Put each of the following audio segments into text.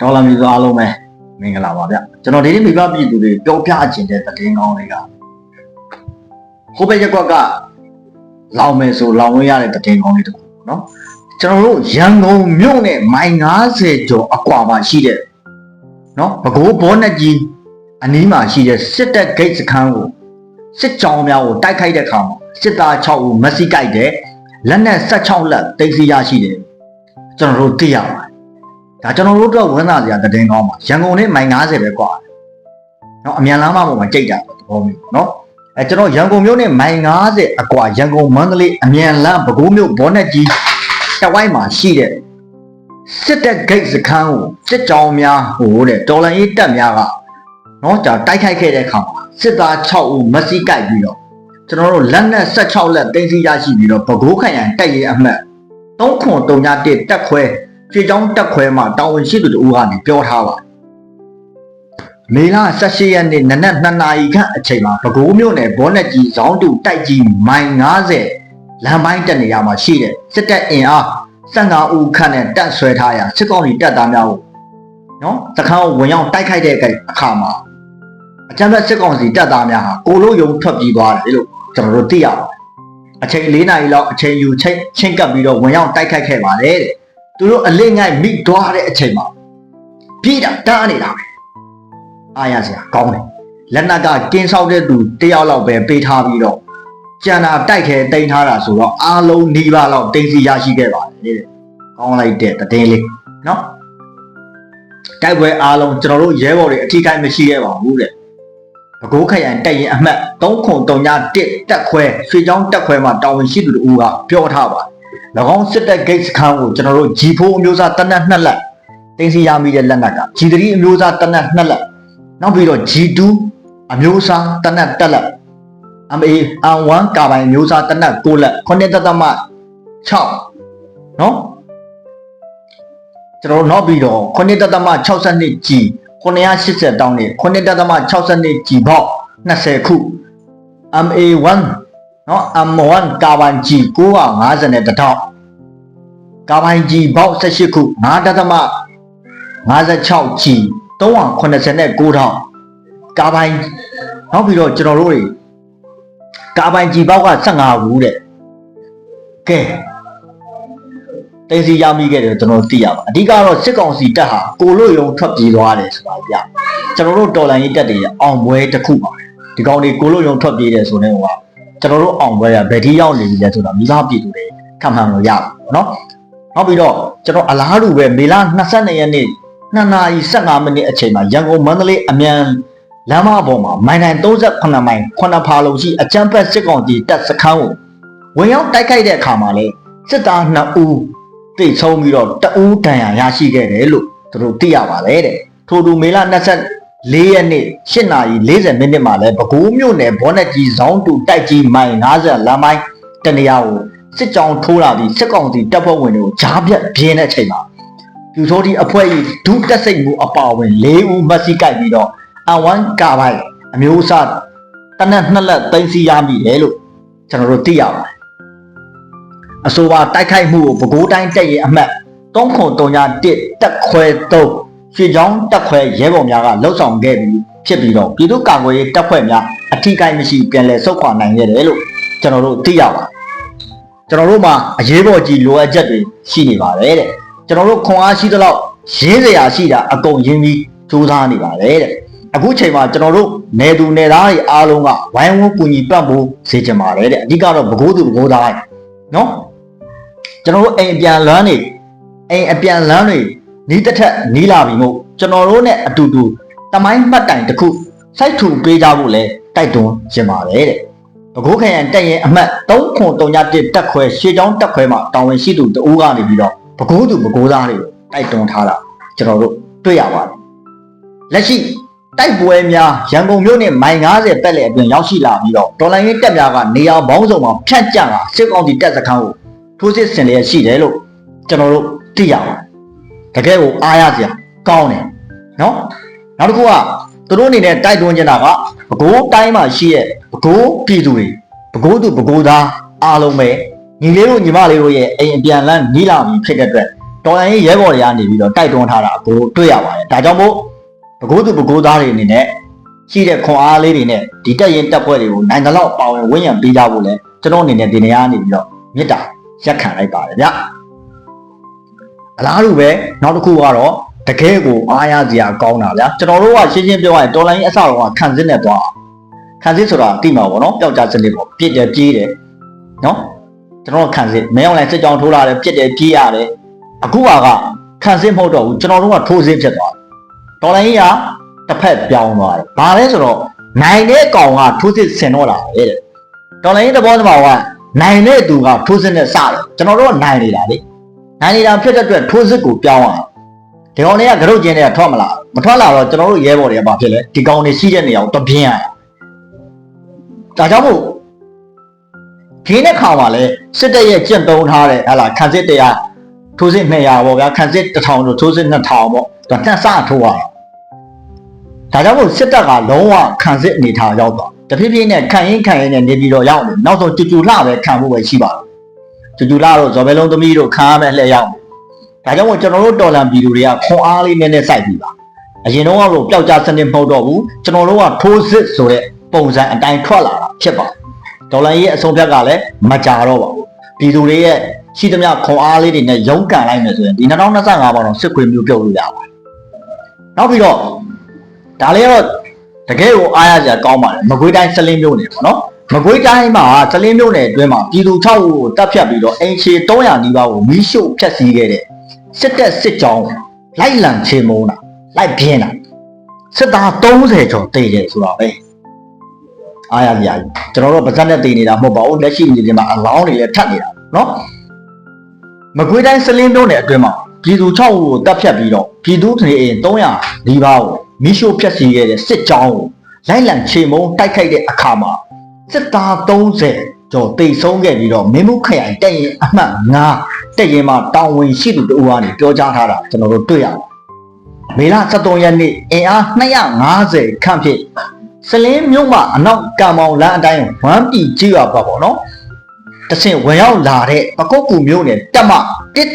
ဒေါ်လာမျိုးအားလုံးပဲမင်္ဂလာပါဗျကျွန်တော်ဒီနေ့မိဘပြည်သူတွေပြောပြခြင်းတဲ့သတင်းကောင်းတွေကဟိုဘက်ရက်ကွက်ကလောင်မယ်ဆိုလောင်လို့ရတဲ့သတင်းကောင်းလေးတစ်ခုပေါ့နော်ကျွန်တော်တို့ရန်ကုန်မြို့နဲ့မိုင်90ကျော်အကွာမှာရှိတဲ့နော်ဘကိုးဘောနက်ကြီးအနီးမှာရှိတဲ့စစ်တပ်ဂိတ်စခန်းကိုစစ်ကြောင်းများကိုတိုက်ခိုက်တဲ့အခါမှာစစ်သား6ဦးမက်ဆီကိုက်တဲ့လက်နက်16လက်တိတ်စီရရှိတယ်ကျွန်တော်တို့သိရပါတယ် ဒါကျွန်တော်တို့တော့ဝန်သားစရာတည်င်းကောင်းပါရန်ကုန်နဲ့မိုင်90ပဲကွာနော်အမြန်လမ်းမပေါ်မှာကြိတ်တာသဘောမျိုးနော်အဲကျွန်တော်ရန်ကုန်မြို့နဲ့မိုင်90အကွာရန်ကုန်မန္တလေးအမြန်လမ်းပဲခူးမြို့ဘောနက်ကြီးတဝိုက်မှာရှိတဲ့စစ်တပ်ဂိတ်စခန်းကိုစစ်ကြောင်းများဟိုတဲ့တော်လန်ရေးတပ်များကနော်ကြာတိုက်ခိုက်ခဲ့တဲ့အခါမှာစစ်သား6ဦးမစီကိုက်ပြီးတော့ကျွန်တော်တို့လက်နက်16လက်တင်းစီရရှိပြီးတော့ပဲခူးခရိုင်တိုက်ရဲအမှတ်3ခွန်3ညတက်ခွဲ ဖြေချောင်းတက်ခွဲမှာတာဝန်ရှိသူတို့ကနေပြောထားပါမေလ18ရက်နေ့နနက်2နာရီခန့်အချိန်မှာပဲခူးမြို့နယ်ဘောနက်ကြီးဇောင်းတူတိုက်ကြီးမိုင်90လမ်းပိုင်းတက်နေရမှာရှိတဲ့စစ်တပ်အင်အား15ဦးခန့်နဲ့တက်ဆွဲထားရာစစ်ကောင်စီတပ်သားများကိုနော်စခန်းကိုဝင်ရောက်တိုက်ခိုက်တဲ့အခါမှာအကြမ်းဖက်စစ်ကောင်စီတပ်သားများဟာကိုလိုယုံထွက်ပြေးသွားတယ်လို့ကျွန်တော်တို့သိရပါတယ်အချိန်4နာရီလောက်အချိန်ယူချိန်ချင်းကပ်ပြီးတော့ဝင်ရောက်တိုက်ခိုက်ခဲ့ပါတယ်တဲ့ သူတို့အလေးငိုက်မိသွားတဲ့အချိန်မှာပြေးတာတားနေတာပဲအားရစရာကောင်းတယ်လက်နက်ကကင်းဆောက်တဲ့သူတယောက်လောက်ပဲပေးထားပြီးတော့ကျန်တာတိုက်ခဲတိန်ထားတာဆိုတော့အားလုံးနှီးပါလောက်တိန်စီရရှိခဲ့ပါတယ်တဲ့ကောင်းလိုက်တဲ့တည်င်းလေးနော်တိုက်ပွဲအားလုံးကျွန်တော်တို့ရဲဘော်တွေအထီးကိုင်းမရှိခဲ့ပါဘူးတဲ့ဘကိုးခရိုင်တက်ရင်အမှတ်303တက်ခွဲရွှေချောင်းတက်ခွဲမှာတာဝန်ရှိသူတို့ကပြောထားပါ၎ င်းစစ်တပ်ဂိတ်စခန်းကိုကျွန်တော်တို့ G4 အမျိုးသားတနက်နှစ်လက်တင်စီရမိတဲ့လက်နက်က G3 အမျိုးသားတနက်နှစ်လက်နောက်ပြီးတော့ G2 အမျိုးသားတနက်တက်လက် MA R1 ကာပိုင်အမျိုးသားတနက်6လက်9တက်သမ6နော်ကျွန်တော်တို့နောက်ပြီးတော့9တက်သမ62 G 980တောင်းနေ9တက်သမ62 G ဘောက်20ခု MA1 နော် M1 ကာဘန် G 950နဲ့တထောင်ကာဘန် G ဘောက်18ခု9.56 G 380နဲ့9ထောင်ကာဘန်နောက်ပြီးတော့ကျွန်တော်တို့တွေကာဘန် G ဘောက်က15ခုတဲ့ကဲတင်စီရမိခဲ့တယ်ကျွန်တော်သိရပါအဓိကတော့စစ်ကောင်စီတပ်ဟာကိုလို့ယုံထွက်ပြေးသွားတယ်ဆိုတာပြကျွန်တော်တို့တော်လန်ရေးတပ်တွေအောင်ပွဲတစ်ခုပါပဲဒီကောင်တွေကိုလို့ယုံထွက်ပြေးတယ်ဆိုတဲ့ဟိုက ကျွန်တော်တို့အောင်ပွဲရဗက်ဒီရောက်နေပြီလဲဆိုတာမိသားပြည်သူတွေခံမှန်းလို့ရပါဘူးเนาะနောက်ပြီးတော့ကျွန်တော်အလားတူပဲမေလ22ရက်နေ့2နာရီ15မိနစ်အချိန်မှာရန်ကုန်မန္တလေးအမြန်လမ်းမပေါ်မှာမိုင်တိုင်38မိုင်9ဖာလုံရှိအကြမ်းဖက်စစ်ကောင်စီတပ်စခန်းကိုဝင်ရောက်တိုက်ခိုက်တဲ့အခါမှာလေစစ်သား2ဦးတိတ်ဆုံးပြီးတော့တအူးတန်ရာရရှိခဲ့တယ်လို့သူတို့သိရပါတယ်တဲ့ထို့တူမေလ 24ရက်နေ့8နာရီ40မိနစ်မှာလဲပဲခူးမြို့နယ်ဘောနက်ကြီးဇောင်းတူတိုက်ကြီးမိုင်90လမ်းမိုင်းတနေရာကိုစစ်ကြောင်းထိုးလာပြီးစစ်ကောင်စီတပ်ဖွဲ့ဝင်တွေကိုဂျားပြတ်ပြင်းတဲ့အချိန်မှာပြူထိုးဒီအဖွဲ့ကြီးဒုတက်စိတ်မှုအပါအဝင်၄ဦးမက်ဆီကိုက်ပြီးတော့အဝမ်ကာဘိုင်အမျိုးအစားတနက်နှစ်လက်သိမ်းစီရမိတယ်လို့ကျွန်တော်တို့သိရပါတယ်အဆိုပါတိုက်ခိုက်မှုကိုပဲခူးတိုင်းတက်ရင်အမှတ်303တက်ခွဲ3 ရွှေချောင်းတက်ခွဲရဲဘော်များကလှုပ်ဆောင်ခဲ့ပြီးဖြစ်ပြီးတော့ပြည်သူ့ကာကွယ်ရေးတပ်ဖွဲ့များအထီးကိုင်းမရှိပြန်လည်ဆုတ်ခွာနိုင်ခဲ့တယ်လို့ကျွန်တော်တို့သိရပါတယ်ကျွန်တော်တို့မှာအရေးပေါ်ကြီးလိုအပ်ချက်တွေရှိနေပါတယ်တဲ့ကျွန်တော်တို့ခွန်အားရှိသလောက်ရင်းစရာရှိတာအကုန်ရင်းပြီးစူးစမ်းနေပါတယ်တဲ့အခုချိန်မှာကျွန်တော်တို့နေသူနေသားတွေအားလုံးကဝိုင်းဝန်းကူညီပတ်ဖို့စေချင်ပါတယ်တဲ့အဓိကတော့ဘကိုးသူဘကိုးသားတွေနော်ကျွန်တော်တို့အိမ်အပြန်လမ်းတွေအိမ်အပြန်လမ်းတွေ နီးတစ်ထက်နီးလာပြီမို့ကျွန်တော်တို့နဲ့အတူတူတမိုင်းမှတ်တိုင်တစ်ခုစိုက်ထူပေးကြဖို့လဲတိုက်တွန်းခြင်းပါတယ်တဲ့ဘကိုးခရိုင်တက်ရင်အမှတ်3.31တက်ခွဲရှေးချောင်းတက်ခွဲမှာတာဝန်ရှိသူတဦးကနေပြီးတော့ဘကိုးသူဘကိုးသားတွေကိုတိုက်တွန်းထားတာကျွန်တော်တို့တွေ့ရပါတယ်လက်ရှိတိုက်ပွဲများရန်ကုန်မြို့နယ်မိုင်90တက်လေအတွင်းရောက်ရှိလာပြီးတော့ဒေါ်လာရင်းတက်များကနေရာပေါင်းစုံမှာဖြတ်ကျတာစစ်ကောင်စီတပ်စခန်းကိုထိုးစစ်ဆင်လျက်ရှိတယ်လို့ကျွန်တော်တို့သိရပါတယ် တကယ်ကိုအားရစရာကောင်းတယ်နော်နောက်တစ်ခုကသူတို့အနေနဲ့တိုက်တွန်းချင်တာကဘကိုးတိုင်းမှာရှိရဲ့ဘကိုးပြည်သူတွေဘကိုးသူဘကိုးသားအားလုံးပဲညီလေးတို့ညီမလေးတို့ရဲ့အိမ်အပြန်လန်းနီးလာပြီဖြစ်တဲ့အတွက်တော်လိုင်းရေးရဲဘော်တွေကနေပြီးတော့တိုက်တွန်းထားတာကိုတွေ့ရပါတယ်ဒါကြောင့်မို့ဘကိုးသူဘကိုးသားတွေအနေနဲ့ရှိတဲ့ခွန်အားလေးတွေနဲ့ဒီတက်ရင်တက်ပွဲတွေကိုနိုင်တဲ့လောက်ပါဝင်ဝန်းရံပေးကြဖို့လဲကျွန်တော်အနေနဲ့ဒီနေရာကနေပြီးတော့မေတ္တာရက်ခံလိုက်ပါတယ်ဗျ အလားတူပဲနောက်တစ်ခုကတော့တကယ်ကိုအားရစရာကောင်းတာဗျာကျွန်တော်တို့ကရှင်းရှင်းပြောရရင်တော်လိုင်းအစတော့ကခံစစ်နဲ့သွားခံစစ်ဆိုတာတိမှာပေါ့နော်ပျောက်ကြားစနစ်ပေါ့ပြစ်တယ်ပြေးတယ်နော်ကျွန်တော်ခံစစ်မဲအောင်လိုက်စစ်ကြောင်ထိုးလာတယ်ပြစ်တယ်ပြေးရတယ်အခုကခံစစ်မဟုတ်တော့ဘူးကျွန်တော်တို့ကထိုးစစ်ဖြစ်သွားတယ်တော်လိုင်းကတစ်ဖက်ပြောင်းသွားတယ်ဘာလဲဆိုတော့နိုင်တဲ့ကောင်ကထိုးစစ်ဆင်တော့လာပဲတဲ့တော်လိုင်းတဘောသမားကနိုင်တဲ့သူကထိုးစစ်နဲ့စတယ်ကျွန်တော်တို့ကနိုင်နေတာလေ နိုင်နေတာဖြစ်တဲ့အတွက်ထိုးစစ်ကိုပြောင်းရတယ်ဒီကောင်တွေကကြုတ်ကျင်းတွေကထွက်မလာမထွက်လာတော့ကျွန်တော်တို့ရဲဘော်တွေကဘာဖြစ်လဲဒီကောင်တွေရှိတဲ့နေရာကိုတပြင်းရတာဒါကြောင့်မို့ဒီနေ့ခါမှာလဲစစ်တပ်ရဲ့ကျင့်သုံးထားတဲ့ဟာလာခံစစ်တရားထိုးစစ်200ပေါ့ဗျာခံစစ်1000တို့ထိုးစစ်2000ပေါ့ဒါတက်ဆထိုးရတာဒါကြောင့်မို့စစ်တပ်ကလုံးဝခံစစ်အနေထားရောက်သွားတဖြည်းဖြည်းနဲ့ခံရင်ခံရင်နဲ့နေပြီးတော့ရောက်နေနောက်ဆုံးကြူကြူလှပဲခံဖို့ပဲရှိပါတယ် ကြူကြူလှတို့ဇော်ဘဲလုံးသမီးတို့ခံရမယ်လှည့်ရောက်ဒါကြောင့်မို့ကျွန်တော်တို့တော်လန်ပြည်သူတွေကခွန်အားလေးနည်းနည်းစိုက်ပြီးပါအရင်တော့ကတော့ပျောက်ကြားစနစ်မဟုတ်တော့ဘူးကျွန်တော်တို့ကထိုးစစ်ဆိုတဲ့ပုံစံအတိုင်းထွက်လာတာဖြစ်ပါတယ်ဒေါ်လာရဲ့အဆုံးဖြတ်ကလည်းမကြတော့ပါဘူးပြည်သူတွေရဲ့ရှိသမျှခွန်အားလေးတွေနဲ့ရုန်းကန်လိုက်မယ်ဆိုရင်ဒီ2025မှာတော့စစ်ခွေမျိုးပြုတ်လို့ရပါတယ်နောက်ပြီးတော့ဒါလေးကတော့တကယ်ကိုအားရစရာကောင်းပါတယ်မကွေးတိုင်းစလင်းမျိုးနယ်ပေါ့နော် မကွေးတိုင်းမှာစလင်းမျိုးနယ်အတွင်းမှာပြည်သူ6ဦးကိုတပ်ဖြတ်ပြီးတော့အင်ချေ300နီးပါးကိုမီးရှို့ဖျက်ဆီးခဲ့တဲ့စစ်တပ်စစ်ကြောင်းလိုက်လံချေမုန်းတာလိုက်ပြင်းတာစစ်သား30ကျော်တေတယ်ဆိုတော့ပဲအားရစရာကြီးကျွန်တော်တို့ပါဇက်နဲ့တည်နေတာမဟုတ်ပါဘူးလက်ရှိအနေနဲ့မှာအလောင်းတွေလည်းထပ်နေတာနော်မကွေးတိုင်းစလင်းမျိုးနယ်အတွင်းမှာပြည်သူ6ဦးကိုတပ်ဖြတ်ပြီးတော့ပြည်သူတွေအိမ်300နီးပါးကိုမီးရှို့ဖျက်ဆီးခဲ့တဲ့စစ်ကြောင်းကိုလိုက်လံချေမုန်းတိုက်ခိုက်တဲ့အခါမှာ စစ်သား30ကျော်တိတ်ဆုံးခဲ့ပြီးတော့မင်းမှုခရိုင်တက်ရင်အမှတ်9တက်ရင်မှာတောင်ဝင်ရှိသူတို့ကနေပြောကြားထားတာကျွန်တော်တို့တွေ့ရတယ်။မေလ23ရက်နေ့အင်အား250ခန့်ဖြင့်စလင်းမြို့မှာအနောက်ကံမောင်လမ်းအတိုင်းဝမ်းပြည်ကြီးရွာပါပေါ့နော်။တဆင့်ဝင်ရောက်လာတဲ့ပကုတ်ကူမြို့နယ်တက်မ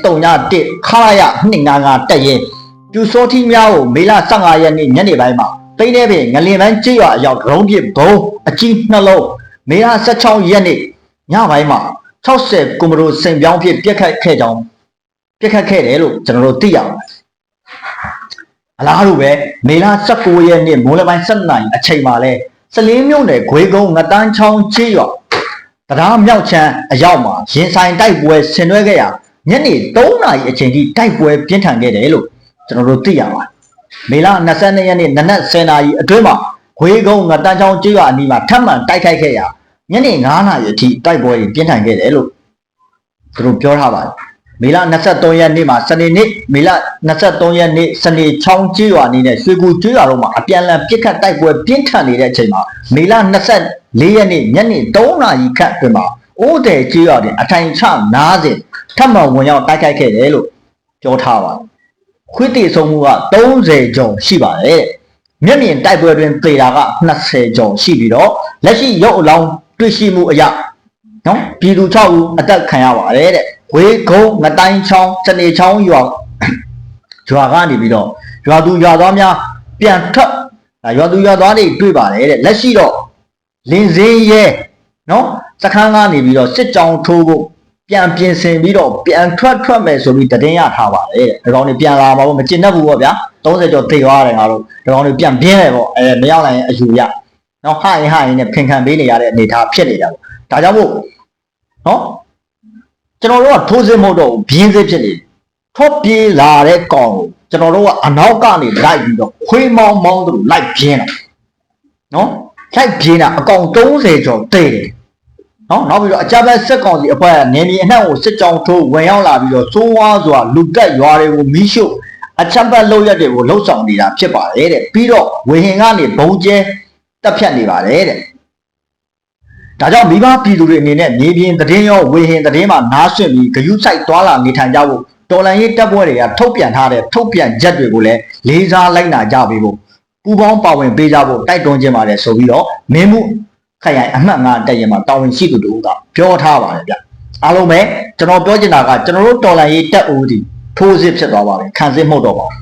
131ခလာရ255တက်ရင်ပြူစောတိများကိုမေလ15ရက်နေ့ညနေပိုင်းမှာတိတ်တဲ့ပင်ငလင်ပိုင်းကြီးရွာအရောက်ဒရုန်းပစ်ဘုံအကြီးနှလုံး မေလ16ရက်နေ့ညပိုင်းမှာ60ကွန်မရိုစင်ပြောင်းဖြစ်ပြက်ခတ်ခဲ့ကြောင်းပြက်ခတ်ခဲ့တယ်လို့ကျွန်တော်တို့သိရပါတယ်အလားတူပဲမေလ19ရက်နေ့မိုးလပိုင်း7နာရီအချိန်မှာလဲစလင်းမြို့နယ်ဂွေကုန်းငတန်းချောင်းချေးရွာတရားမြောက်ချမ်းအရောက်မှာရင်ဆိုင်တိုက်ပွဲဆင်နွှဲခဲ့ရာညနေ3နာရီအချိန်ထိတိုက်ပွဲပြင်းထန်ခဲ့တယ်လို့ကျွန်တော်တို့သိရပါတယ်မေလ22ရက်နေ့နနက်10နာရီအတွင်းမှာ ဂွေကုန်းငတန်းချောင်းချေးရွာအနီးမှာထပ်မံတိုက်ခိုက်ခဲ့ရာညနေ9နာရီအထိတိုက်ပွဲတွေပြင်းထန်ခဲ့တယ်လို့သူတို့ပြောထားပါတယ်မေလ23ရက်နေ့မှာစနေနေ့မေလ23ရက်နေ့စနေချောင်းကျွော်အနေနဲ့ရွှေကူကျွော်တို့မှာအပြန်အလှန်ပြစ်ခတ်တိုက်ပွဲပြင်းထန်နေတဲ့အချိန်မှာမေလ24ရက်နေ့ညနေ3နာရီခန့်အတွင်းမှာအိုးတယ်ကျွော်တဲ့အထိုင်ချနားစဉ်ထပ်မံဝင်ရောက်တိုက်ခိုက်ခဲ့တယ်လို့ပြောထားပါတယ်ခွေးတီဆုံးမှုက30ကျော်ရှိပါတယ်တဲ့ မျက်မြင်တိုက်ပွဲတွင်သေတာက20ကျော်ရှိပြီးတော့လက်ရှိရုပ်အလောင်းတွေ့ရှိမှုအရနော်ပြည်သူ6ဦးအသက်ခံရပါတယ်တဲ့ဝေကုန်းငတိုင်းချောင်းစနေချောင်းရွာရွာကနေပြီးတော့ရွာသူရွာသားများပြန်ထွက်ဒါရွာသူရွာသားတွေတွေ့ပါတယ်တဲ့လက်ရှိတော့လင်းစင်းရဲနော်စခန်းကနေပြီးတော့စစ်ကြောင်ထိုးဖို့ ပြန်ပြင်ဆင်ပြီးတော့ပြန်ထွက်ထွက်မယ်ဆိုပြီးတည်င်းရထားပါတယ်တဲ့ဒီကောင်တွေပြန်လာမှာပေါ့မကျင်တတ်ဘူးပေါ့ဗျာ30ကျော်သေသွားတယ်ငါတို့ဒီကောင်တွေပြန်ပြင်းတယ်ပေါ့အဲမရောက်နိုင်ရင်အယူရနော်ဟရင်ဟရင်နဲ့ဖင်ခံပေးနေရတဲ့အနေအထားဖြစ်နေတာပေါ့ဒါကြောင့်မို့နော်ကျွန်တော်တို့ကထိုးစင်းမဟုတ်တော့ဘူးဘင်းစစ်ဖြစ်နေထော့ပြေးလာတဲ့ကောင်ကိုကျွန်တော်တို့ကအနောက်ကနေလိုက်ပြီးတော့ခွေးမောင်းမောင်းသူလိုက်ပြင်းတာနော်လိုက်ပြင်းတာအကောင်30ကျော်တိတ်တယ် နော်နောက်ပြီးတော့အကြမ်းဖက်စစ်ကောင်စီအဖွဲ့ကနေမြေအနှံ့ကိုစစ်ကြောင်ထိုးဝင်ရောက်လာပြီးတော့စိုးဝါးစွာလူတက်ရွာတွေကိုမီးရှို့အချမ်းပတ်လောက်ရက်တွေကိုလှုပ်ဆောင်နေတာဖြစ်ပါတယ်တဲ့ပြီးတော့ဝေဟင်ကနေဘုံကျဲတက်ဖြတ်နေပါတယ်တဲ့ဒါကြောင့်မိဘပြည်သူတွေအနေနဲ့မြေပြင်သတင်းရောဝေဟင်သတင်းမှာနားဆွင့်ပြီးဂယုစိုက်သွားလာနေထိုင်ကြဖို့တော်လန်ရေးတပ်ဖွဲ့တွေကထုတ်ပြန်ထားတဲ့ထုတ်ပြန်ချက်တွေကိုလည်းလေးစားလိုက်နာကြပေးဖို့ပူပေါင်းပါဝင်ပေးကြဖို့တိုက်တွန်းခြင်းပါတယ်ဆိုပြီးတော့မင်းမှု ခရိုင်အမှတ်၅တက်ရင်မှာတာဝန်ရှိသူတို့ကပြောထားပါတယ်ဗျအားလုံးပဲကျွန်တော်ပြောချင်တာကကျွန်တော်တို့တော်လန်ရေးတပ်ဦးဒီဖထိုးစစ်ဖြစ်သွားပါပြီခံစစ်မှုတ်တော့ပါဘူး